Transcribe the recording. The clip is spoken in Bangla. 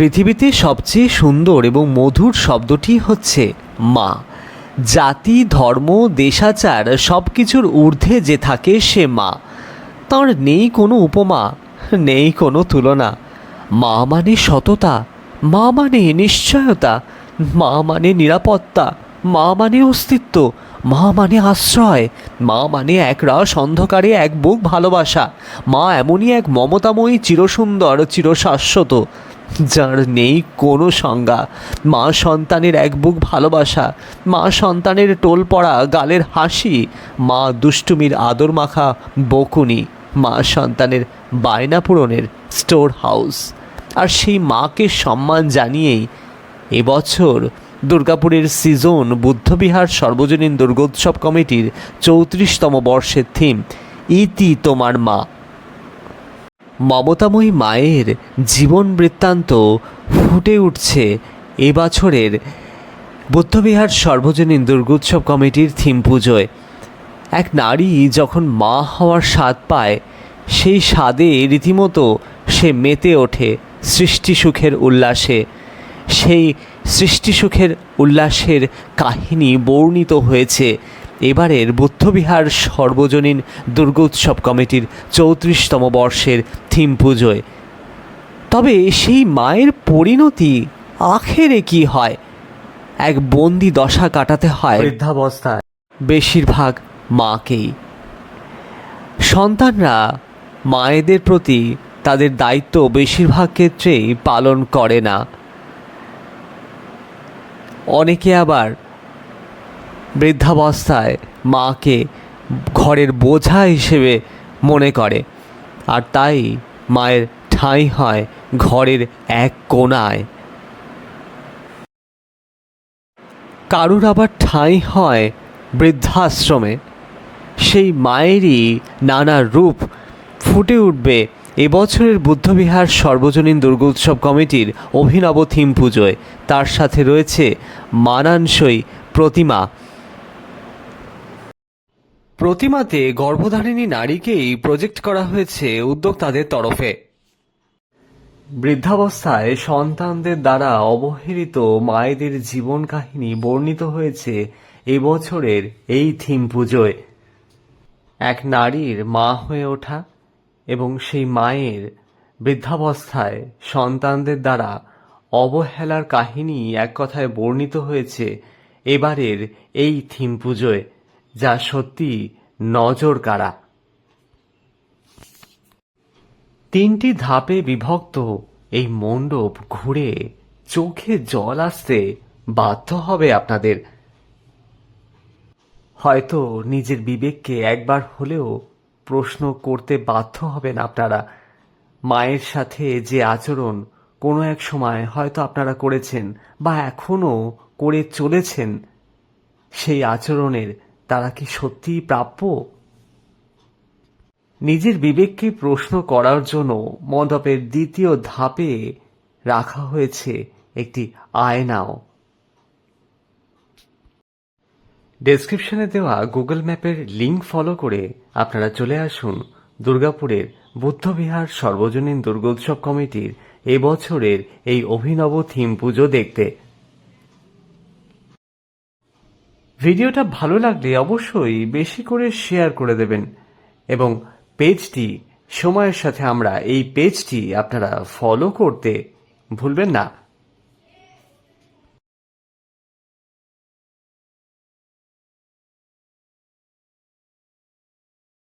পৃথিবীতে সবচেয়ে সুন্দর এবং মধুর শব্দটি হচ্ছে মা। জাতি, ধর্ম, দেশাচার সব কিছুর ঊর্ধ্বে যে থাকে সে মা। তাঁর নেই কোনো উপমা, নেই কোনো তুলনা। মা মানে সততা, মা মানে নিশ্চয়তা, মা মানে নিরাপত্তা, মা মানে অস্তিত্ব, মা মানে আশ্রয়, মা মানে একরাশ অন্ধকারে এক বুক ভালোবাসা, মা এমনই এক মমতাময়ী, চিরসুন্দর, চিরশাশ্বত। যার নেই কোনো সংজ্ঞা। মা সন্তানের এক বুক ভালোবাসা, মা সন্তানের টোল পড়া গালের হাসি, মা দুষ্টুমির আদর মাখা বকুনি, মা সন্তানের বায়না পূরণের স্টোর হাউস। আর সেই মাকে সম্মান জানিয়েই এবছর দুর্গাপুরের সিজন বুদ্ধবিহার সর্বজনীন দুর্গোৎসব কমিটির চৌত্রিশতম বর্ষের থিম ইতি তোমার মা। মমতাময়ী মায়ের জীবন বৃত্তান্ত ফুটে উঠছে এবছরের বৌদ্ধবিহার সর্বজনীন দুর্গোৎসব কমিটির থিম পুজোয়। এক নারী যখন মা হওয়ার স্বাদ পায়, সেই স্বাদে রীতিমতো সে মেতে ওঠে সৃষ্টি সুখের উল্লাসে। সেই সৃষ্টি সুখের উল্লাসের কাহিনী বর্ণিত হয়েছে। এবারের বুদ্ধবিহার সর্বজনীন দুর্গোৎসব কমিটির চৌত্রিশতম বর্ষের থিম পুজোয়। তবে সেই মায়ের পরিণতি আখেরে কি হয়? এক বন্দি দশা কাটাতে হয় বৃদ্ধাবস্থায়। বেশিরভাগ মাকেই। সন্তানরা মায়েদের প্রতি তাদের দায়িত্ব বেশিরভাগ ক্ষেত্রেই পালন করে না। অনেকে আবার বৃদ্ধাবস্থায় মাকে ঘরের বোঝা হিসেবে মনে করে। আর তাই মায়ের ঠাঁই হয় ঘরের এক কোণায়। কারুর আবার ঠাঁই হয় বৃদ্ধাশ্রমে, সেই মায়েরই নানা রূপ ফুটে উঠবে এবছরের বুদ্ধবিহার সর্বজনীন দুর্গোৎসব কমিটির অভিনব থিম পুজোয়। তার সাথে রয়েছে মানানসই প্রতিমা প্রতিমাতে গর্ভধারিণী নারীকেই প্রজেক্ট করা হয়েছে উদ্যোক্তাদের তরফে। বৃদ্ধাবস্থায় সন্তানদের দ্বারা অবহেলিত মায়েদের জীবন কাহিনী বর্ণিত হয়েছে এবছরের এই থিম পুজোয়। এক নারীর মা হয়ে ওঠা এবং সেই মায়ের বৃদ্ধাবস্থায় সন্তানদের দ্বারা অবহেলার কাহিনী এক কথায় বর্ণিত হয়েছে এবারের এই থিম পুজোয়। যা সত্যি নজর কাড়া। তিনটি ধাপে বিভক্ত এই মণ্ডপ ঘুরে চোখে জল আসতে বাধ্য হবে আপনাদের। হয়তো নিজের বিবেককে একবার হলেও প্রশ্ন করতে বাধ্য হবেন আপনারা। মায়ের সাথে যে আচরণ কোনো এক সময় হয়তো আপনারা করেছেন বা এখনও করে চলেছেন, সেই আচরণের তারা কি সত্যিই প্রাপ্য? নিজের বিবেককে প্রশ্ন করার জন্য মণ্ডপের দ্বিতীয় ধাপে রাখা হয়েছে একটি আয়নাও। ডেসক্রিপশনে দেওয়া গুগল ম্যাপের লিঙ্ক ফলো করে আপনারা চলে আসুন দুর্গাপুরের বুদ্ধবিহার সর্বজনীন দুর্গোৎসব কমিটির এবছরের এই অভিনব থিম পুজো দেখতে। ভিডিওটা ভালো লাগলে অবশ্যই বেশি করে শেয়ার করে দেবেন। এবং পেজটি সময়ের সাথে আমরা এই পেজটি আপনারা ফলো করতে ভুলবেন না।